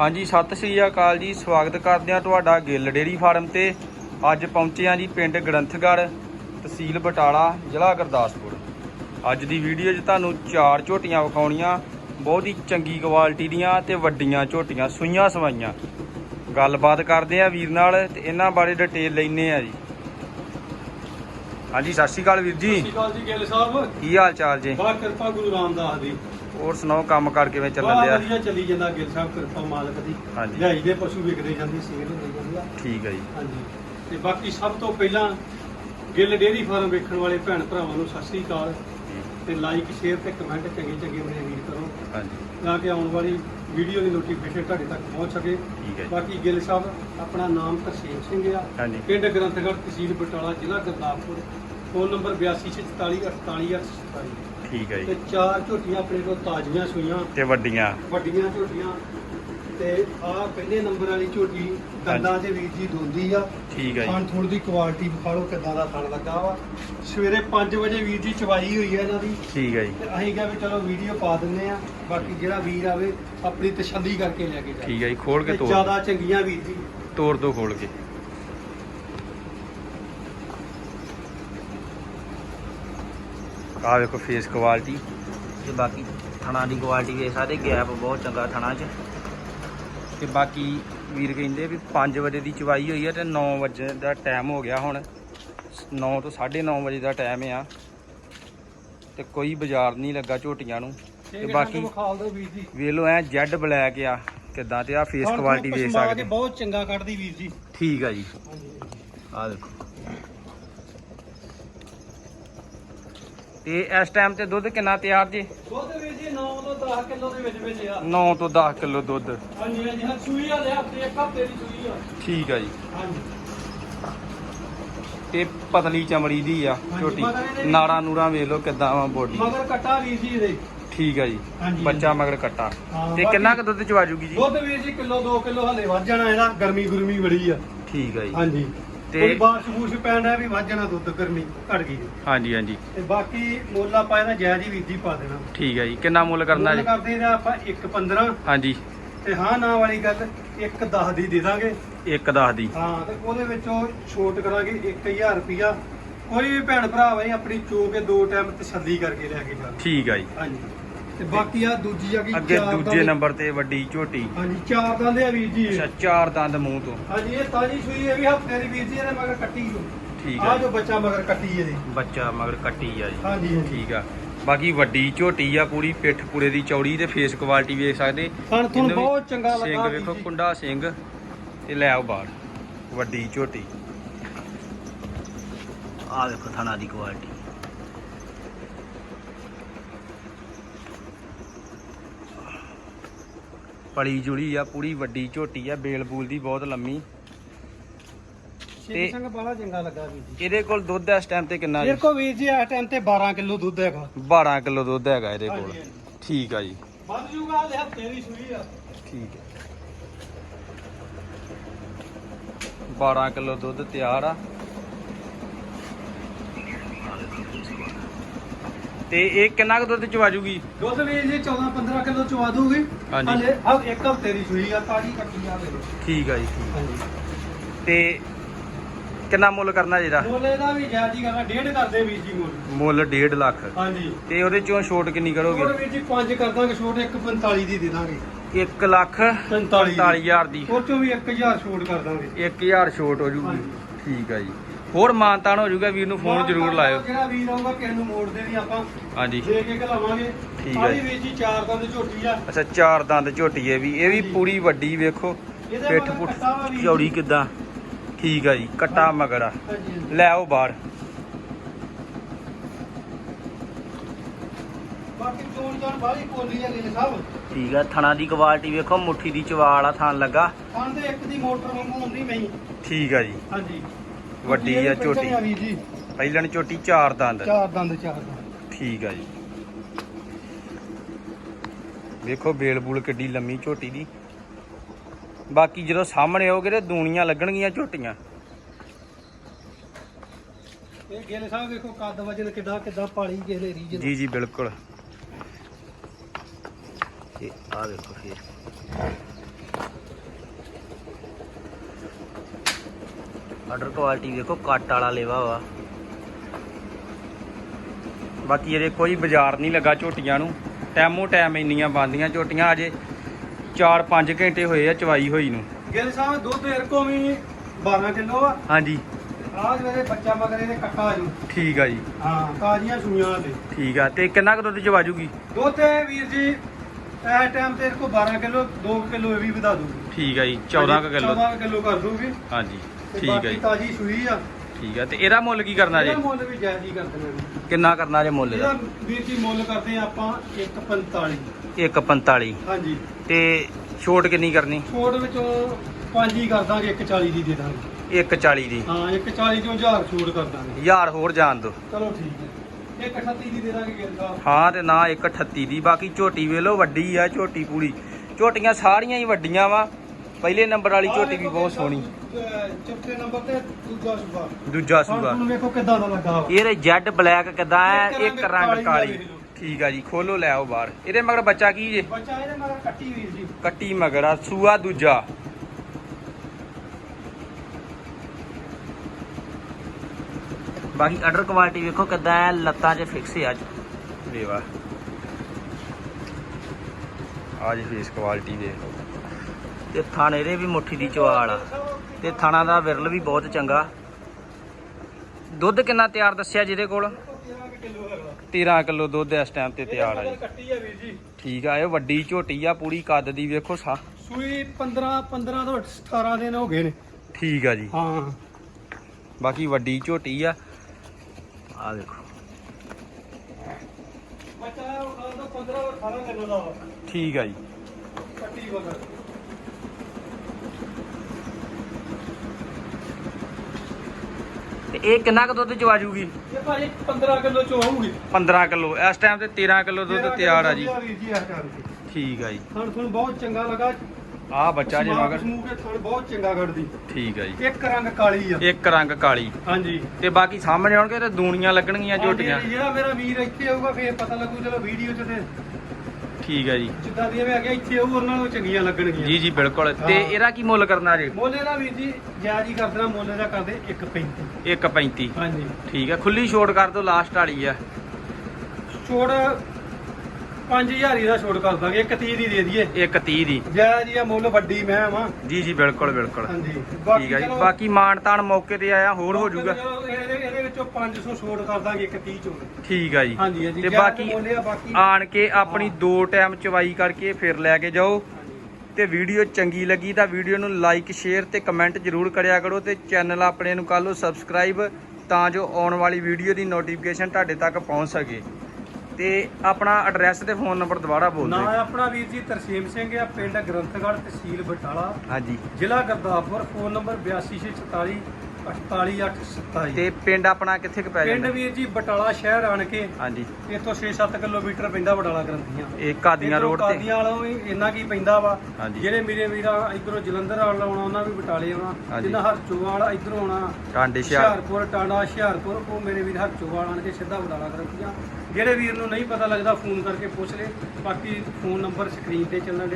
ਹਾਂਜੀ ਸਤਿ ਸ੍ਰੀ ਅਕਾਲ ਜੀ। ਸਵਾਗਤ ਕਰਦੇ ਹਾਂ ਤੁਹਾਡਾ ਗਿੱਲ ਡੇਰੀ ਫਾਰਮ ਤੇ। ਅੱਜ ਪਹੁੰਚੇ ਹਾਂ ਜੀ ਪਿੰਡ ਗ੍ਰੰਥਗੜ੍ਹ ਤਹਿਸੀਲ ਬਟਾਲਾ ਜ਼ਿਲ੍ਹਾ ਗੁਰਦਾਸਪੁਰ। ਅੱਜ ਦੀ ਵੀਡੀਓ 'ਚ ਤੁਹਾਨੂੰ ਚਾਰ ਝੋਟੀਆਂ ਵਿਖਾਉਣੀਆਂ। ਬਹੁਤ ਹੀ ਚੰਗੀ ਕੁਆਲਿਟੀ ਦੀਆਂ ਤੇ ਵੱਡੀਆਂ ਝੋਟੀਆਂ ਸੂਈਆਂ ਸਵਾਈਆਂ। ਗੱਲਬਾਤ ਕਰਦੇ ਆ ਵੀਰ ਨਾਲ ਤੇ ਇਹਨਾਂ ਬਾਰੇ ਡਿਟੇਲ ਲੈਣੇ ਆ ਜੀ। ਹਾਂਜੀ ਸਤਿ ਸ਼੍ਰੀ ਅਕਾਲ ਵੀਰ ਜੀ। ਸਤਿ ਸ਼੍ਰੀ ਅਕਾਲ ਜੀ ਗਿੱਲ ਸਾਹਿਬ। ਕੀ ਹਾਲ ਚਾਲ ਜੀ? ਬਾ ਕਿਰਪਾ ਗੁਰੂ ਰਾਮਦਾਸ ਦੀ। ਹੋਰ ਸੁਣਾਓ ਕੰਮ ਕਰ ਕਿਵੇਂ ਚੱਲਣ ਦਿਆ ਵਧੀਆ ਚੱਲੀ ਜਾਂਦਾ ਗਿੱਲ ਸਾਹਿਬ ਕਿਰਪਾ ਮਾਲਕ ਦੀ। ਹਾਂਜੀ। ਲਿਆਈ ਦੇ ਪਸ਼ੂ ਵਿਕਦੇ ਜਾਂਦੀ ਸੇਲ ਹੁੰਦੀ ਜਾਂਦੀ ਆ। ਠੀਕ ਹੈ ਜੀ। ਹਾਂਜੀ। ਤੇ ਬਾਕੀ ਸਭ ਤੋਂ ਪਹਿਲਾਂ ਗਿੱਲ ਡੇਅਰੀ ਫਾਰਮ ਵੇਖਣ ਵਾਲੇ ਭੈਣ ਭਰਾਵਾਂ ਨੂੰ ਸਤਿ ਸ਼੍ਰੀ ਅਕਾਲ। ਤੇ ਲਾਈਕ ਸ਼ੇਅਰ ਤੇ ਕਮੈਂਟ ਚੰਗੇ ਚੰਗੇ ਮੇਰੇ ਵੀਰ ਕਰੋ। ਹਾਂਜੀ। ਤਾਂ ਕਿ ਆਉਣ ਵਾਲੀ ਵੀਡੀਓ ਦੀ ਨੋਟੀਫਿਕੇਸ਼ਨ ਤੁਹਾਡੇ ਤੱਕ ਪਹੁੰਚ ਸਕੇ। ਠੀਕ ਹੈ ਜੀ। ਬਾਕੀ ਗਿੱਲ ਸਾਹਿਬ ਆਪਣਾ ਨਾਮ ਤਰਸੇਮ ਸਿੰਘ ਆ। ਹਾਂਜੀ। ਪਿੰਡ ਗ੍ਰੰਥਗੜ੍ਹ ਤਹਿਸੀਲ ਬਟਾਲਾ ਜ਼ਿਲ੍ਹਾ ਗੁਰਦਾਸਪੁਰ। ਫੋਨ ਨੰਬਰ 8244 48 ਠੀਕ ਹੈ ਤੇ ਜੀ ਚਾਰ ਝੋਟੀਆਂ ਆਪਣੇ ਕੋਲ ਤਾਜ਼ੀਆਂ ਸੂਈਆਂ। ਤੇ ਵੱਡੀਆਂ। ਵੱਡੀਆਂ ਝੋਟੀਆਂ। ਤੇ ਆਹ ਪਹਿਲੇ ਨੰਬਰ ਵਾਲੀ ਝੋਟੀ ਦੰਦਾਂ 'ਚ ਵੀਰ ਜੀ ਦੋਂਦੀ ਆ। ਠੀਕ ਹੈ ਜੀ। ਖਾਣ ਥੋੜ ਦੀ ਕੁਆਲਿਟੀ ਵਿਖਾ ਲਓ ਕਿੱਦਾਂ ਦਾ ਥਣ ਲੱਗਾ ਵਾ। ਸਵੇਰੇ 5 ਵਜੇ ਵੀਰ ਜੀ ਚਵਾਈ ਹੋਈ ਹੈ ਇਹਨਾਂ ਦੀ। ਠੀਕ ਹੈ ਜੀ। ਤੇ ਅਸੀਂ ਕਿਹਾ ਵੀ ਚਲੋ ਵੀਡੀਓ ਪਾ ਦਿੰਨੇ ਆ। ਬਾਕੀ ਜਿਹੜਾ ਵੀਰ ਆਵੇ ਆਪਣੀ ਤਸੱਲੀ ਕਰਕੇ ਲੈ ਕੇ ਜਾਵੇ। ਠੀਕ ਹੈ ਜੀ ਖੋਲ ਕੇ ਤੇ ਤੋੜ ਜ਼ਿਆਦਾ ਚੰਗੀਆਂ ਵੀਰ ਜੀ। ਤੋੜ ਦੋ ਖੋਲ ਕੇ। ਆਹ ਵੇਖੋ ਫੇਸ ਕੁਆਲਿਟੀ ਤੇ ਬਾਕੀ ਥਣਾ ਦੀ ਕੁਆਲਿਟੀ ਵੇਖ ਸਕਦੇ ਗੈਪ ਬਹੁਤ ਚੰਗਾ ਥਣਾ 'ਚ। ਤੇ ਬਾਕੀ ਵੀਰ ਕਹਿੰਦੇ ਵੀ 5 ਵਜੇ ਦੀ ਚਵਾਈ ਹੋਈ ਹੈ ਤੇ 9 ਵਜੇ ਦਾ ਟਾਈਮ ਹੋ ਗਿਆ ਹੁਣ। 9 ਤੋਂ 9:30 ਵਜੇ ਦਾ ਟਾਈਮ ਆ। ਤੇ ਕੋਈ ਬਾਜ਼ਾਰ ਨਹੀਂ ਲੱਗਾ ਝੋਟੀਆਂ ਨੂੰ। ਤੇ ਬਾਕੀ ਵੇਖ ਲਓ ਐ ਜੈਡ ਬਲੈਕ ਆ। ਕਿਦਾਂ ਤੇ ਆ ਫੇਸ ਕੁਆਲਿਟੀ ਵੇਖ ਸਕਦੇ ਬਹੁਤ ਚੰਗਾ ਕੱਢਦੀ ਵੀਰ ਜੀ। ਠੀਕ ਆ ਜੀ। ਆ ਦੇਖੋ। ਤੇ ਇਸ ਟਾਈਮ ਤੇ ਦੁੱਧ ਕਿੰਨਾ ਤਿਆਰ ਜੀ? ਦੁੱਧ ਵੀਰ ਜੀ 9 ਤੋਂ 10 ਕਿਲੋ ਦੇ ਵਿੱਚ ਵਿੱਚ ਆ। 9 ਤੋਂ 10 ਕਿਲੋ ਦੁੱਧ। ਹਾਂਜੀ ਹਾਂਜੀ ਹਾਂ ਸੂਈ ਆ ਲੈ ਹਫ਼ਤੇ ਇੱਕ ਹਫ਼ਤੇ ਦੀ ਸੂਈ ਆ। ਠੀਕ ਆ ਜੀ। ਹਾਂਜੀ। ਤੇ ਪਤਲੀ ਚਮੜੀ ਦੀ ਆ ਵੀ- ਨਾੜਾਂ ਨੂੜਾਂ ਵੇਖ ਲਓ ਕਿਦਾਂ ਆ ਬੋਡੀ। ਮਗਰ ਕੱਟਾ ਵੀਰ ਜੀ ਇਹਦੇ। ਠੀਕ ਆ ਜੀ। ਬੱਚਾ ਮਗਰ ਕੱਟਾ। ਤੇ ਕਿੰਨਾ ਕੁ ਦੁੱਧ ਚਵਾ ਜੂਗੀ ਜੀ? ਦੁੱਧ ਵੀਰ ਜੀ ਕਿਲੋ 2 ਕਿਲੋ ਹਲੇ ਵੱਧ ਜਾਣਾ ਇਹਦਾ। ਗਰਮੀ ਗੁਰਮੀ ਬੜੀ ਆ। ਠੀਕ ਆ ਜੀ। ਹਾਂਜੀ। ਤੇ- ਤੇ ਬਾਰਿਸ਼ ਬੂਰਸ਼ ਪੈਣ ਵੀ ਵੱਧ ਜਾਣਾ ਦੁੱਧ ਗਰਮੀ ਘਟ ਗਈ ਜੀ। ਹਾਂਜੀ ਹਾਂਜੀ। ਤੇ ਬਾਕੀ ਮੁੱਲ ਆਪਾਂ ਇਹਦਾ ਜਾਇਜ਼ ਹੀ ਵੀਰ ਜੀ ਪਾ ਦੇਣਾ। ਠੀਕ ਆ ਜੀ। ਕਿੰਨਾ ਮੁੱਲ ਕਰਨਾ ਮੁੱਲ ਜੀ? ਕਰਦੇ ਇਹਦਾ ਆਪਾਂ 1.15 ਹਾਂਜੀ। ਤੇ ਹਾਂ ਨਾ ਵਾਲੀ ਗੱਲ 1.10 ਦੀ ਦੇ ਦਾਂਗੇ। ਇੱਕ ਦਸ ਦੀ। ਹਾਂ ਤੇ ਉਹਦੇ ਵਿੱਚੋਂ ਛੋਟ ਕਰਾਂਗੇ 1000 ਰੁਪਿਆ ਕੋਈ ਵੀ ਭੈਣ ਭਰਾ ਹੋਵੇ ਆਪਣੀ ਚੋ ਕੇ ਦੋ ਟਾਈਮ ਤਸੱਲੀ ਕਰਕੇ ਲੈ ਕੇ ਜਾ। ਠੀਕ ਆ ਜੀ। ਹਾਂਜੀ। ਤੇ ਬਾਕੀ ਆ ਦੂਜੀ ਆ ਗਈ ਅੱਗੇ ਚਾਰ ਦੂਜੇ ਦੰਦ- ਨੰਬਰ ਤੇ ਵੱਡੀ ਝੋਟੀ। ਹਾਂਜੀ ਚਾਰ ਦੰਦ ਆ ਵੀਰ ਜੀ ਇਹ। ਅੱਛਾ ਚਾਰ ਦੰਦ ਮੂੰਹ ਤੋਂ। ਹਾਂਜੀ ਇਹ ਤਾਜੀ ਸੂਈ ਇਹ ਵੀ ਹਫ਼ਤੇ ਦੀ ਵੀਰ ਜੀ ਇਹਦੇ ਮਗਰ ਕੱਟੀ ਠੀਕ ਆ ਆ। ਜੋ ਬੱਚਾ ਮਗਰ ਕੱਟੀ ਇਹਦੀ। ਬੱਚਾ ਮਗਰ ਕੱਟੀ ਆ ਜੀ। ਹਾਂਜੀ ਹਾਂਜੀ। ਠੀਕ ਆ। ਬਾਕੀ ਵੱਡੀ ਝੋਟੀ ਆ ਪੂਰੀ ਪਿੱਠ ਪੂਰੇ ਦੀ ਚੌੜੀ ਤੇ ਫੇਸ ਕੁਆਲਿਟੀ ਵੇਖ ਸਕਦੇ। ਸਾਨੂੰ ਤੁਹਾਨੂੰ ਇਹਨੂੰ ਵੀ ਬਹੁਤ ਚੰਗਾ ਸਿੰਘ ਲੱਗਾ ਵੇਖੋ ਵੀਰ ਜੀ। ਕੁੰਡਾ ਸਿੰਘ ਤੇ ਲੈ ਆਓ ਬਾਹਰ। ਵੱਡੀ ਝੋਟੀ। ਆਹ ਵੇਖੋ ਥਣਾ ਦੀ ਕੁਆਲਿਟੀ ਪਲੀ ਜੁਲੀ ਆ ਪੂਰੀ ਵੱਡੀ ਝੋਟੀ ਆ ਬੇਲ ਬੂਲ ਦੀ ਬਹੁਤ ਲੰਮੀ। ਤੇ- ਸਿੰਘ ਬੜਾ ਚੰਗਾ ਲੱਗਾ ਜੀ। ਇਹਦੇ ਕੋਲ ਦੁੱਧ ਇਸ ਟਾਈਮ ਤੇ ਕਿੰਨਾ ਜੀ? ਮੇਰੇ ਕੋ ਵੀਰ ਜੀ ਇਸ ਟਾਈਮ ਤੇ 12 ਕਿਲੋ ਦੁੱਧ ਹੈਗਾ। 12 ਕਿਲੋ ਦੁੱਧ ਹੈਗਾ ਇਹਦੇ ਕੋਲ। ਹਾਂਜੀ। ਠੀਕ ਆ ਜੀ। ਵੱਧ ਜੂਗਾ ਹਲੇ ਹਫ਼ਤੇ ਦੀ ਸੂਈ ਆ। ਠੀਕ ਹੈ 12 ਕਿਲੋ ਦੁੱਧ ਤਿਆਰ ਆ। ਤੇ ਇਹ ਕਿੰਨਾ ਕੁ ਦੁੱਧ ਚਵਾ ਜੂਗੀ? ਦੁੱਧ ਵੀਰ ਜੀ 14 15 ਕਿਲੋ ਚਵਾ ਦੂਗੀ। ਹਾਂਜੀ। ਹਲੇ ਇੱਕ ਹਫ਼ਤੇ ਦੀ ਸੂਈ ਆ ਤਾਜੀ ਕੱਟੀ ਆ ਮੇਰੇ ਠੀਕ ਆ ਜੀ ਠੀਕ ਹਾਂਜੀ। ਤੇ ਕਿੰਨਾ ਮੁੱਲ ਕਰਨਾ ਜਿਹਦਾ ਮੁੱਲ ਇਹਦਾ ਵੀ ਜਾਇਜ਼ ਹੀ ਕਰਨਾ ਡੇਢ ਕਰਦੇ ਵੀਰ ਜੀ ਮੁੱਲ। ਮੁੱਲ 1.5 ਲੱਖ। ਹਾਂਜੀ। ਤੇ ਉਹਦੇ ਚੋਂ ਛੋਟ ਕਿੰਨੀ ਹੋਰ ਕਰੋਗੇ ਵੀਰ ਜੀ ਪੰਜ ਕਰ ਦਾਂਗੇ ਛੋਟ 145 ਦੀ ਦੇ ਦਾਂਗੇ। 1 ਲੱਖ 45 45000 ਦੀ। ਉਹ ਚੋਂ ਵੀ 1000 ਛੋਟ ਕਰ ਦਾਂਗੇ। 1000 ਛੋਟ ਹੋ ਜੂਗੀ। ਹਾਂਜੀ। ਠੀਕ ਆ ਜੀ। ਹੋਰ ਮਾਨਤਾਨ ਹੋ ਜੂਗਾ ਵੀਰ ਨੂੰ ਫੋਨ ਜ਼ਰੂਰ ਲਾਇਓ। ਜਿਹੜਾ ਵੀਰ ਆਊਗਾ ਕਿਸੇ ਨੂੰ ਮੋੜਦੇ ਨਹੀਂ ਆਪਾਂ। ਹਾਂਜੀ। ਦੇ ਕੇ ਘਲਾਵਾਂਗੇ। ਠੀਕ ਹੈ ਆਹੀ ਜੀ। ਵੀਰ ਜੀ ਚਾਰ ਦੰਦ ਝੋਟੀ ਆ। ਅੱਛਾ ਚਾਰ ਦੰਦ ਝੋਟੀ ਹੈ ਵੀ। ਇਹ ਵੀ। ਪੂਰੀ ਵੱਡੀ ਵੇਖੋ। ਪਿੱਠ ਪੁੱਠ ਚੌੜੀ। ਕਿਦਾਂ? ਠੀਕ ਆ ਜੀ ਕੱਟਾ ਮਗਰ ਆ। ਲੈ ਆਓ ਬਾਹਰ। ਬਾਕੀ ਚੋਣ ਚਾਣ ਬਾਹਲੀ ਕੋਲੀ ਆ ਵੀਰ ਸਾਹਿਬ। ਠੀਕ ਆ ਥਣਾ ਦੀ ਕੁਆਲਿਟੀ ਵੇਖੋ ਮੁੱਠੀ ਦੀ ਚਵਾਲ ਆ ਥਣ ਲੱਗਾ। ਖਾਣ ਦੇ ਇੱਕ ਦੀ ਮੋਟਰ ਵਾਂਗੂ ਹੁੰਦੀ ਨਹੀਂ। ਠੀਕ ਆ ਜੀ। ਹਾਂਜੀ। ਵੱਡੀ ਆ ਝੋਟੀ। ਆ ਵੀਰ ਜੀ ਪਹਿਲਣ ਝੋਟੀ ਚਾਰ ਦੰਦ। ਚਾਰ ਦੰਦ ਚਾਰ ਦੰਦ। ਠੀਕ ਆ ਜੀ। ਵੇਖੋ ਬੇਲ ਬੂਲ ਕਿੱਡੀ ਲੰਮੀ ਝੋਟੀ ਦੀ। ਬਾਕੀ ਜਦੋਂ ਸਾਹਮਣੇ ਆਓਗੇ ਤੇ ਦੂਣੀਆਂ ਲੱਗਣਗੀਆਂ ਝੋਟੀਆਂ। ਇਹ ਗਿੱਲ ਸਾਹਿਬ ਵੇਖੋ ਕੱਦ ਵਜਨ ਕਿੱਦਾਂ ਕਿੱਦਾਂ ਪਾਲੀ ਕਿਸੇ ਰੀਜਨ ਜੀ ਜੀ ਬਿਲਕੁਲ। ਤੇ ਆਹ ਵੇਖੋ ਫੇਰ। ਆਰਡਰ ਕੁਆਲਿਟੀ ਵੇਖੋ ਕੱਟ ਵਾਲਾ ਲੇਵਾ ਵਾ। ਬਾਕੀ ਇਹਦੇ ਕੋਈ ਬਾਜ਼ਾਰ ਨਹੀਂ ਲੱਗਾ ਝੋਟੀਆਂ ਨੂੰ। ਟੈਮੋ ਟੈਮ ਇੰਨੀਆਂ ਬੰਦੀਆਂ ਝੋਟੀਆਂ ਅਜੇ 4-5 ਘੰਟੇ ਹੋਏ ਆ ਚਵਾਈ ਹੋਈ ਨੂੰ। ਗਿੱਲ ਸਾਹਿਬ ਦੁੱਧ ਇਰਕੋ ਵੀ 12 ਕਿਲੋ ਆ। ਹਾਂਜੀ। ਆਹ ਜਿਹੜੇ ਬੱਚਾ ਮਗਰੇ ਦੇ ਕੱਟਾ ਜੂ। ਠੀਕ ਆ ਜੀ। ਹਾਂ ਤਾਜ਼ੀਆਂ ਸੂਈਆਂ ਦੇ ਠੀਕ ਆ ਤੇ ਕਿੰਨਾ ਕੁ ਦੁੱਧ ਚਵਾਜੂਗੀ ਦੁੱਧ ਇਹ ਵੀਰ ਜੀ ਇਹ ਟਾਈਮ ਤੇ ਇਰਕੋ 12 ਕਿਲੋ 2 ਕਿਲੋ ਇਹ ਵੀ ਵਧਾ ਦੂਗੀ। ਠੀਕ ਆ ਜੀ 14 ਕੁ ਕਿਲੋ। 14 ਕਿਲੋ ਕਰ ਦੂਗੀ। ਹਾਂਜੀ। ਤੇ ਠੀਕ ਜੀ। ਤਾਜ਼ੀ ਸੂਈ ਆ। ਠੀਕ ਆ ਤੇ ਇਹਦਾ ਮੁੱਲ ਕੀ ਕਰਨਾ ਜੀ? ਇਹਦਾ ਮੁੱਲ ਵੀ ਜਾਇਜ਼ ਹੀ ਕਰਦੇ ਨੇ ਕਿੰਨਾ ਕਰਨਾ ਜੇ ਮੁੱਲ ਇਹਦਾ ਇਹਦਾ ਵੀਰ ਜੀ ਮੁੱਲ ਕਰਦੇ ਆ ਆਪਾਂ 145 145 ਹਾਂਜੀ। ਤੇ ਛੋਟ ਕਿੰਨੀ ਕਰਨੀ? ਛੋਟ ਵਿੱਚੋਂ ਪੰਜ ਹੀ ਕਰ ਦਾਂਗੇ 140 ਦੀ ਦੇ ਦਾਂਗੇ। 140 ਦੀ। ਹਾਂ 140 ਚੋਂ 1000 ਛੋਟ ਕਰ ਦਾਂਗੇ। ਹਜ਼ਾਰ ਹੋਰ ਜਾਣ ਦੋ। ਚਲੋ ਠੀਕ ਹੈ। 138 ਦੀ ਦੇ ਦਾਂਗੇ ਗਿਲ ਸਾਹਿਬ। ਹਾਂ ਤੇ ਨਾ 138 ਦੀ ਬਾਕੀ ਝੋਟੀ ਵੇਲੋ ਵੱਡੀ ਆ ਝੋਟੀ ਪੂਰੀ। ਝੋਟੀਆਂ ਸਾਰੀਆਂ ਹੀ ਵੱਡੀਆਂ ਵਾ। ਪਹਿਲੇ ਨੰਬਰ ਵਾਲੀ ਝੋਟੀ ਵੀ ਬਹੁਤ ਸੋਹਣੀ। ਚੌਥੇ ਨੰਬਰ ਤੇ ਦੂਜਾ ਸੁਭਾ ਦੂਜਾ ਹੁਣ ਸੂਗਾ ਤੁਹਾਨੂੰ ਵੇਖੋ ਕਿੱਦਾਂ ਦਾ ਲੱਗਾ ਵਾ ਇਹਦੇ ਜੈਡ ਬਲੈਕ ਕਿਦਾਂ ਹੈ? ਇੱਕ ਰੰਗ ਕਾਲੀ ਲਓ। ਠੀਕ ਆ ਜੀ ਖੋਲੋ ਲੈ ਆਓ ਬਾਹਰ। ਇਹਦੇ ਮਗਰ ਬੱਚਾ ਕੀ ਜੇ? ਬੱਚਾ ਇਹਦੇ ਮਗਰ ਕੱਟੀ ਵੀਰ ਜੀ ਕੱਟੀ ਮਗਰ ਆ ਸੂਆ ਦੂਜਾ। ਬਾਕੀ ਆਰਡਰ ਕੁਆਲਿਟੀ ਵੇਖੋ ਕਿਦਾਂ ਹੈ ਲੱਤਾਂ 'ਚ ਫਿਕਸ ਹੈ ਅੱਜ। ਦੇਵਾ ਆਜ ਫੇਸ ਕੁਆਲਿਟੀ ਦੇ। ਤੇ ਥਣ ਇਹਦੇ ਵੀ ਮੁੱਠੀ ਦੀ ਚਵਾਲ ਆ। ਤੇ ਥਣਾ ਦਾ ਵਿਰਲ ਵੀ ਬਹੁਤ ਚੰਗਾ। ਦੁੱਧ ਕਿੰਨਾ ਤਿਆਰ ਦੱਸਿਆ ਜਿਹਦੇ ਕੋਲ? 13 ਕਿਲੋ ਹੈਗਾ 13 ਕਿਲੋ ਦੁੱਧ ਇਸ ਟਾਈਮ ਤੇ ਤਿਆਰ ਆ ਜੀ। ਕੱਟੀ ਆ ਵੀਰ ਜੀ ਠੀਕ ਆ ਇਹ ਵੱਡੀ ਝੋਟੀ ਆ ਪੂਰੀ ਕੱਦ ਦੀ ਵੇਖੋ ਸਾ। ਸੂਈ 15 15 ਤੋਂ 18 ਦਿਨ ਹੋ ਗਏ ਨੇ। ਠੀਕ ਆ ਜੀ। ਹਾਂ। ਬਾਕੀ ਵੱਡੀ ਝੋਟੀ ਆ। ਆ ਵੇਖੋ ਬੱਚਾ ਉਹਨਾਂ ਦਾ 15 ਔਰ 18 ਕਿਲੋ ਦਾ ਠੀਕ ਆ ਜੀ। ਕੱਟੀ ਵਗਰ ਤੇ ਇਹ ਕਿੰਨਾ ਕੁ ਦੁੱਧ ਚਵਾ ਜੂਗੀ? ਇਹ ਭਾਜੀ 15 ਕਿਲੋ ਚ ਹੋਊਗੀ 15 ਕਿਲੋ। ਇਸ ਟਾਈਮ ਤੇ 13 ਕਿਲੋ ਦੁੱਧ ਤਿਆਰ ਆ ਜੀ। ਠੀਕ ਆ ਜੀ। ਥਣ ਥਣ ਬਹੁਤ ਚੰਗਾ ਲੱਗਾ। ਆ ਬੱਚਾ ਜੇ ਮਗਰ। ਸਮੂਹ ਕੇ ਥਣ ਬਹੁਤ ਚੰਗਾ ਕੱਢਦੀ ਠੀਕ ਆ ਜੀ। ਇੱਕ ਰੰਗ ਕਾਲੀ ਆ। ਇੱਕ ਰੰਗ ਕਾਲੀ। ਹਾਂਜੀ। ਤੇ ਬਾਕੀ ਸਾਹਮਣੇ ਆਉਣਗੇ ਤੇ ਦੂਣੀਆਂ ਲੱਗਣਗੀਆਂ ਝੋਟੀਆਂ। ਜਿਹੜਾ ਮੇਰਾ ਵੀਰ ਇੱਥੇ ਆਊਗਾ ਫੇਰ ਪਤਾ ਲੱਗੂ ਚਲੋ ਵੀਡੀਓ 'ਚ ਤੇ ਠੀਕ ਆ ਜੀ। ਜਿੱਦਾਂ ਦੀ ਮੈਂ ਆ ਗਿਆ ਇੱਥੇ ਆਊ ਉਹਨਾਂ ਨੂੰ ਚੰਗੀਆਂ ਲੱਗਣਗੀਆਂ। ਜੀ ਜੀ ਬਿਲਕੁਲ। ਤੇ ਹਾਂ। ਇਹਦਾ ਕੀ ਮੁੱਲ ਕਰਨਾ ਜੀ? ਮੋਲੇ ਦਾ ਵੀਰ ਜੀ ਜਾਇਜ਼ ਹੀ ਕਰ ਦੇਣਾ ਮੋਲੇ ਦਾ ਕਰਦੇ 1.35 1.35 ਹਾਂਜੀ। ਠੀਕ ਆ। ਖੁੱਲੀ ਛੋਟ ਕਰ ਦੋ ਲਾਸਟ ਵਾਲੀ ਆ। ਛੋੜ 5000 ਹੀ ਦਾ ਛੋੜ ਕਰ ਦਾਂਗੇ 130 ਦੀ ਦੇ ਦਈਏ। 1.30 ਦੀ। ਜਾਇਜ਼ ਹੀ ਆ ਮੁੱਲ ਵੱਡੀ ਮੈਂ ਵਾਂ ਜੀ ਜੀ ਬਿਲਕੁਲ ਬਿਲਕੁਲ। ਹਾਂਜੀ। ਠੀਕ ਆ ਜੀ। ਚਲੋ- ਬਾਕੀ ਮਾਨ ਤਾਨ ਮੌਕੇ ਤੇ ਆਇਆ ਹੋਰ ਹੋ ਜਾਊਗਾ। ਚਲੋ ਇਹਦੇ ਇਹਦੇ ਵਿੱਚੋਂ 500 ਛੋੜ ਕਰ ਦਾਂਗੇ 130 ਚੋਂ। ਠੀਕ ਆ ਜੀ। ਹਾਂਜੀ ਹਾਂਜੀ ਤੇ ਜਾਇਜ਼ ਬਾਕੀ ਮੁੱਲ ਆ ਬਾਕੀ ਆਣ ਕੇ ਆਪਣੀ ਦੋ ਟਾਈਮ ਚਵਾਈ ਕਰਕੇ ਫਿਰ ਲੈ ਕੇ ਜਾਓ। ਤੇ ਵੀਡੀਓ ਚੰਗੀ ਲੱਗੀ ਤਾਂ ਵੀਡੀਓ ਨੂੰ ਲਾਈਕ ਸ਼ੇਅਰ ਤੇ ਕਮੈਂਟ ਜ਼ਰੂਰ ਕਰਿਆ ਕਰੋ ਤੇ ਚੈਨਲ ਆਪਣੇ ਨੂੰ ਕਰ ਲਓ ਸਬਸਕ੍ਰਾਈਬ ਤਾਂ ਜੋ ਆਉਣ ਵਾਲੀ ਵੀਡੀਓ ਦੀ ਨੋਟੀਫਿਕੇਸ਼ਨ ਤੁਹਾਡੇ ਤੱਕ ਪਹੁੰਚ ਸਕੇ। ਤੇ ਆਪਣਾ ਐਡਰੈਸ ਤੇ ਫੋਨ ਨੰਬਰ ਦੁਬਾਰਾ ਬੋਲ ਨਾਂ ਦਿਓ ਆਪਣਾ ਵੀਰ ਜੀ ਤਰਸੀਮ ਸਿੰਘ ਆ ਪਿੰਡ ਗ੍ਰੰਥਗੜ੍ਹ ਤਹਿਸੀਲ ਬਟਾਲਾ। ਹਾਂਜੀ। ਜ਼ਿਲ੍ਹਾ ਗੁਰਦਾਸਪੁਰ ਫੋਨ ਨੰਬਰ 8244 48827 ਤੇ ਪਿੰਡ ਆਪਣਾ ਕਿੱਥੇ ਕੁ ਪੈ ਪਿੰਡ ਜਾਂਦਾ? ਵੀਰ ਜੀ ਬਟਾਲਾ ਸ਼ਹਿਰ ਆਣ ਕੇ ਹਾਂਜੀ। ਇੱਥੋਂ 6-7 ਕਿਲੋਮੀਟਰ ਪੈਂਦਾ ਬਟਾਲਾ ਗ੍ਰੰਥੀਆਂ ਇਹ ਕਾਦੀਆਂ ਰੋਡ ਤੇ? ਕਾਦੀਆਂ ਵਾਲੋਂ ਵੀ ਇੰਨਾ ਕੀ ਪੈਂਦਾ ਵਾ। ਹਾਂਜੀ। ਜਿਹੜੇ ਮੇਰੇ ਵੀਰਾਂ ਇਧਰੋਂ ਜਲੰਧਰ ਆਉਣ ਆਉਣਾ ਉਹਨਾਂ ਵੀ ਬਟਾਲੇ ਆਉਣਾ। ਹਾਂਜੀ। ਜਿੰਨਾ ਹਰਚੋਵਾਲ ਇਧਰੋਂ ਆਉਣਾ। ਟਾਂਡੇ ਸ਼ਹਿਰ। ਹੁਸ਼ਿਆਰਪੁਰ ਟਾਂਡਾ ਹੁਸ਼ਿਆਰਪੁਰ ਉਹ ਮੇਰੇ ਵੀਰ ਹਰਚੋਵਾਲ ਆਣ ਕੇ ਸਿੱਧਾ ਬਟਾਲਾ ਗ੍ਰੰਥੀਆਂ ਜਿਹੜੇ ਵੀਰ ਨੂੰ ਨਹੀਂ ਪਤਾ ਲੱਗਦਾ ਫੋਨ ਕਰਕੇ ਪੁੱਛ ਲੈ। ਬਾਕੀ ਫੋਨ ਨੰਬਰ ਸਕਰੀਨ ਤੇ ਚੱਲਣ ਡਿਆ।